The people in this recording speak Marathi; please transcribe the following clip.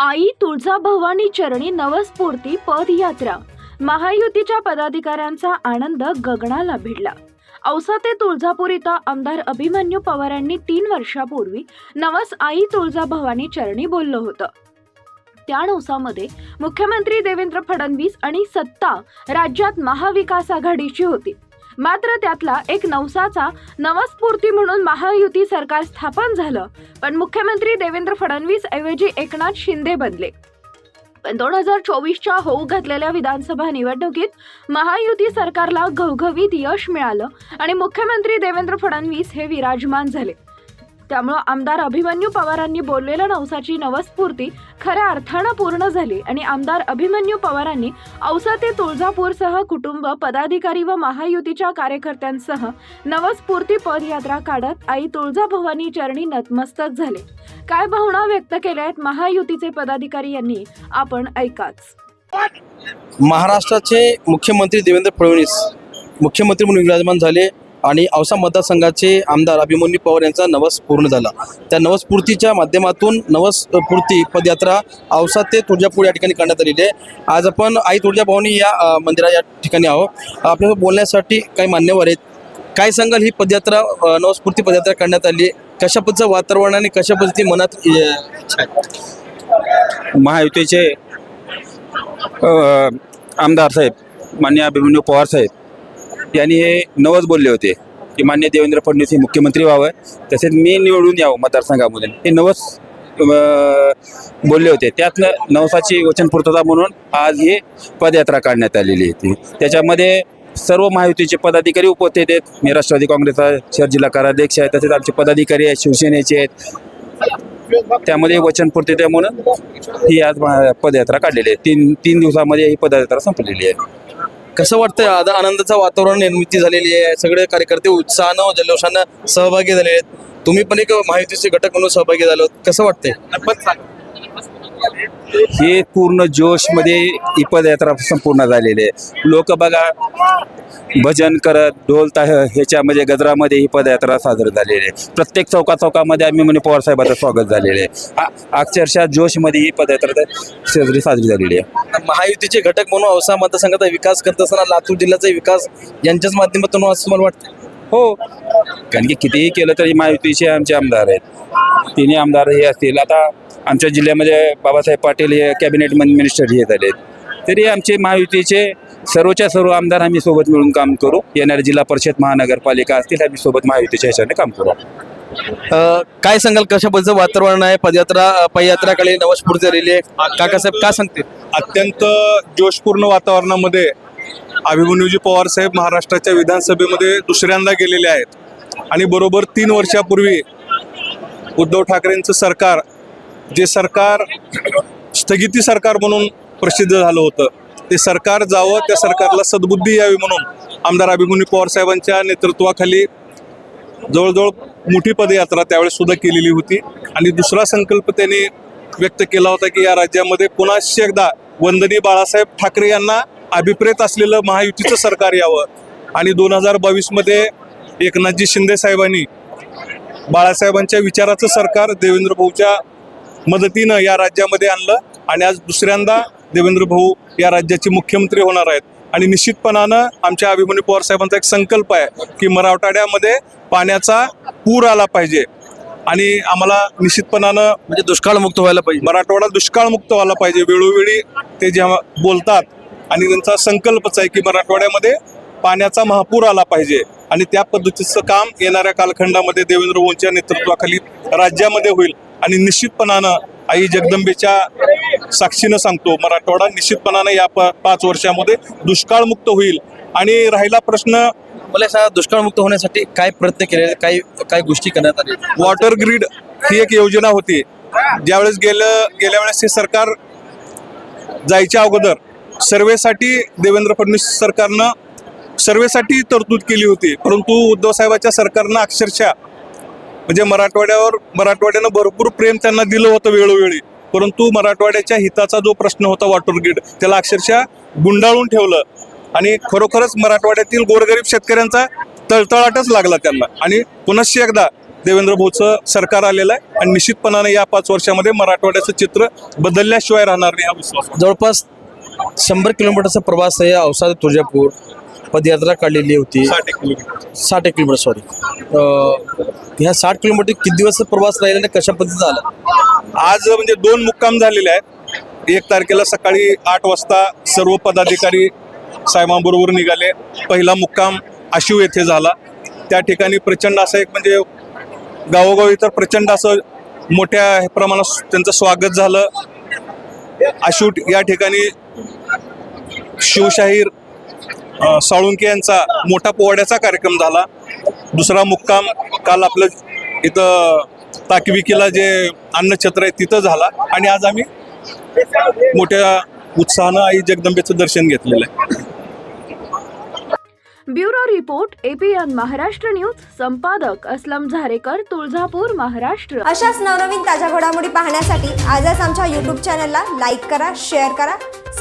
आई तुळजाभवानी चरणी नवस्फूर्ती पदयात्रा. महायुतीच्या पदाधिकाऱ्यांचा आनंद गगनाला भिडला. औसा ते तुळजापूर इथं आमदार अभिमन्यू पवारांनी तीन वर्षापूर्वी नवस आई तुळजाभवानी चरणी बोललं होतं. त्या नवसामध्ये मुख्यमंत्री देवेंद्र फडणवीस आणि सत्ता राज्यात महाविकास आघाडीची होती. मात्र त्यातला एक नवसाचा नवस्फूर्ती म्हणून महायुती सरकार स्थापन झालं. पण मुख्यमंत्री देवेंद्र फडणवीस ऐवजी एकनाथ शिंदे बनले. पण दोन हजार चोवीसच्या होऊ घातलेल्या विधानसभा निवडणुकीत महायुती सरकारला घवघवीत यश मिळालं आणि मुख्यमंत्री देवेंद्र फडणवीस हे विराजमान झाले. त्यामुळं आमदार अभिमन्यू पवारांनी बोललेल्या नवसाची नवस्फूर्ती खऱ्या अर्थानं पूर्ण झाली आणि आमदार अभिमन्यू पवारांनी औसा ते तुळजापूरसह कुटुंब पदाधिकारी व महायुतीच्या कार्यकर्त्यांसह नवस्फूर्ती पदयात्रा काढत आई तुळजाभवानी चरणी नतमस्तक झाले. काय भावना व्यक्त केल्या आहेत महायुतीचे पदाधिकारी यांनी? आपण ऐकाच. महाराष्ट्राचे मुख्यमंत्री देवेंद्र फडणवीस मुख्यमंत्री म्हणून विराजमान झाले. आणि औसा मतदारसंघाचे आमदार अभिमन्यू पवार यांचा नवस पूर्ण झाला. त्या नवसपूर्तीच्या माध्यमातून नवसपूर्ती पदयात्रा औसा ते तुळजापूर या ठिकाणी करण्यात आलेली आहे. आज आपण आई तुळजाभवानी या मंदिरा या ठिकाणी आहोत. आपल्याला बोलण्यासाठी काही मान्यवर आहेत. काय सांगाल ही पदयात्रा अ, नवस्फूर्ती पदयात्रा करण्यात आली कशा पद्धतीचं वातावरण आणि कशा पद्धती मनात महायुतीचे आमदार साहेब मान्य अभिमन्यू पवार साहेब यांनी हे नवस बोलले होते की मान्य देवेंद्र फडणवीस हे मुख्यमंत्री व्हावं. तसेच मी निवडून यावं मतदारसंघामधून. हे नवस बोलले होते. त्यातनं नवसाची वचनपूर्तता म्हणून आज ही पदयात्रा काढण्यात आलेली होती त्याच्यामध्ये सर्व महायुतीचे पदाधिकारी उपस्थित आहेत. मी राष्ट्रवादी काँग्रेसचा शहर जिल्हा कार्याध्यक्ष आहे. तसेच आमचे पदाधिकारी आहेत शिवसेनेचे आहेत. त्यामध्ये वचनपूर्तता म्हणून ही आज पदयात्रा काढलेली आहे. तीन तीन दिवसामध्ये ही पदयात्रा संपलेली आहे. कसं वाटतंय? आता आनंदाचं वातावरण निर्मिती झालेली आहे. सगळे कार्यकर्ते उत्साहानं जल्लोषानं सहभागी झाले आहेत. तुम्ही पण एक माहितीचे घटक म्हणून सहभागी झालो कसं वाटतंय? हे पूर्ण जोशमध्ये ही पदयात्रा संपूर्ण झालेली आहे. लोक बघा भजन करत ढोल ताह ह्याच्यामध्ये गजरामध्ये ही पदयात्रा साजरी झालेली आहे. प्रत्येक चौका चौकामध्ये आम्ही म्हणे पवार साहेबांचं स्वागत झालेलं आहे. अक्षरशः जोशमध्ये ही पदयात्रा साजरी साजरी झालेली आहे. महायुतीचे घटक म्हणून औसा मतदारसंघाचा विकास करत असताना लातूर जिल्ह्याचा विकास यांच्याच माध्यमातून असं मला वाटतं. हो. कारण की कितीही केलं तरी महायुतीचे आमचे आमदार आहेत. तिन्ही आमदार हे असतील. आता आमच्या जिल्ह्यामध्ये बाबासाहेब पाटील हे कॅबिनेट मिनिस्टर हे झालेत तरी आमचे महायुतीचे सर्वच्या सर्व आमदार आम्ही सोबत मिळून काम करू. येणाऱ्या जिल्हा परिषद महानगरपालिका असतील आम्ही सोबत महायुतीच्या ह्याच्याने काम करू. काय सांगाल कशा पद्धतीचं वातावरण आहे? पदयात्रा अं, पदयात्रा काढली नवस्फूर्ती झालेली आहे. काकासाहेब काय सांगते अत्यंत जोशपूर्ण वातावरणामध्ये अभिमन्यूजी पवार साहेब महाराष्ट्राच्या विधानसभेमध्ये दुसऱ्यांदा गेलेले आहेत. आणि बरोबर तीन वर्षापूर्वी उद्धव ठाकरेंचं सरकार जे सरकार स्थगिती सरकार म्हणून प्रसिद्ध झालं होतं ते सरकार जावं त्या सरकारला सद्बुद्धी यावी म्हणून आमदार अभिमन्यू पवार साहेबांच्या नेतृत्वाखाली जवळजवळ मोठी पदयात्रा त्यावेळेस सुद्धा केलेली होती. आणि दुसरा संकल्प त्यांनी व्यक्त केला होता की या राज्यामध्ये पुन्हा एकदा वंदनी बाळासाहेब ठाकरे यांना अभिप्रेत असलेलं महायुतीचं सरकार यावं. आणि दोन हजार बावीसमध्ये एकनाथजी शिंदे साहेबांनी बाळासाहेबांच्या विचाराचं सरकार देवेंद्र भाऊच्या मदतीनं या राज्यामध्ये आणलं आणि आज दुसऱ्यांदा देवेंद्र भाऊ या राज्याचे मुख्यमंत्री होणार आहेत. आणि निश्चितपणानं आमच्या अभिमन्यू पवार साहेबांचा एक संकल्प आहे की मराठवाड्यामध्ये पाण्याचा पूर आला पाहिजे. आणि आम्हाला निश्चितपणानं म्हणजे दुष्काळ मुक्त व्हायला पाहिजे. मराठवाडा दुष्काळमुक्त व्हायला पाहिजे. वेळोवेळी ते जेव्हा बोलतात आणि त्यांचा संकल्पच आहे की मराठवाड्यामध्ये पाण्याचा महापूर आला पाहिजे. आणि त्या पद्धतीचं काम येणाऱ्या कालखंडामध्ये देवेंद्र भाऊंच्या नेतृत्वाखाली राज्यामध्ये होईल. आणि निश्चितपणानं आई जगदंबेच्या साक्षीनं सांगतो मराठवाडा निश्चितपणानं या पाच वर्षामध्ये दुष्काळमुक्त होईल. आणि राहिला प्रश्न मला सांगा दुष्काळ मुक्त होण्यासाठी काय प्रयत्न केले काय काय गोष्टी करण्यात आली? वॉटर ग्रीड ही एक योजना होती. ज्यावेळेस गेलं गेल्या वेळेस हे सरकार जायच्या अगोदर सर्वेसाठी देवेंद्र फडणवीस सरकारनं सर्वेसाठी तरतूद केली होती. परंतु उद्धव साहेबाच्या सरकारनं अक्षरशः म्हणजे मराठवाड्यावर मराठवाड्यानं भरपूर प्रेम त्यांना दिलं होतं वेळोवेळी. परंतु मराठवाड्याच्या हिताचा जो प्रश्न होता वाटूरगीड त्याला अक्षरशः गुंडाळून ठेवलं. आणि खरोखरच मराठवाड्यातील गोरगरीब शेतकऱ्यांचा तळतळाटच लागला त्यांना. आणि पुनश्च एकदा देवेंद्र भाऊचं सरकार आलेलं आहे आणि निश्चितपणाने या पाच वर्षामध्ये मराठवाड्याचं चित्र बदलल्याशिवाय राहणार नाही हा विश्वास. जवळपास शंभर किलोमीटरचा प्रवास आहे औसा तुळजापूर. पदयात्रा काढलेली होती. साठ एक किलोमीटर. साठ एक किलोमीटर सॉरी ह्या साठ किलोमीटर किती दिवस प्रवास राहिला आणि कशा पद्धतीचा झाला? आज म्हणजे दोन मुक्काम झालेले आहेत. एक तारखेला सकाळी आठ वाजता सर्व पदाधिकारी साहेबांबरोबर निघाले. पहिला मुक्काम आशिव येथे झाला. त्या ठिकाणी प्रचंड असं एक म्हणजे गावोगावी तर प्रचंड असं मोठ्या प्रमाणात त्यांचं स्वागत झालं. आशिव या ठिकाणी शिवशाहीर साळुंके यांचा मोठा पोवाड्याचा कार्यक्रम झाला. दुसरा मुक्काम काल आपलं इथं ताकविकीला जे अन्नछत्र आहे तिथं झाला आणि आज आम्ही मोठ्या उत्साहानं आई जगदंबेचं दर्शन घेतलेलं आहे. Bureau report APN Maharashtra news संपादक असलम झारेकर तुळजापूर महाराष्ट्र. अशाच नवनवीन ताज्या घडामोडी पाहण्यासाठी आजच आमच्या यूट्यूब चॅनलला लाईक करा शेअर करा.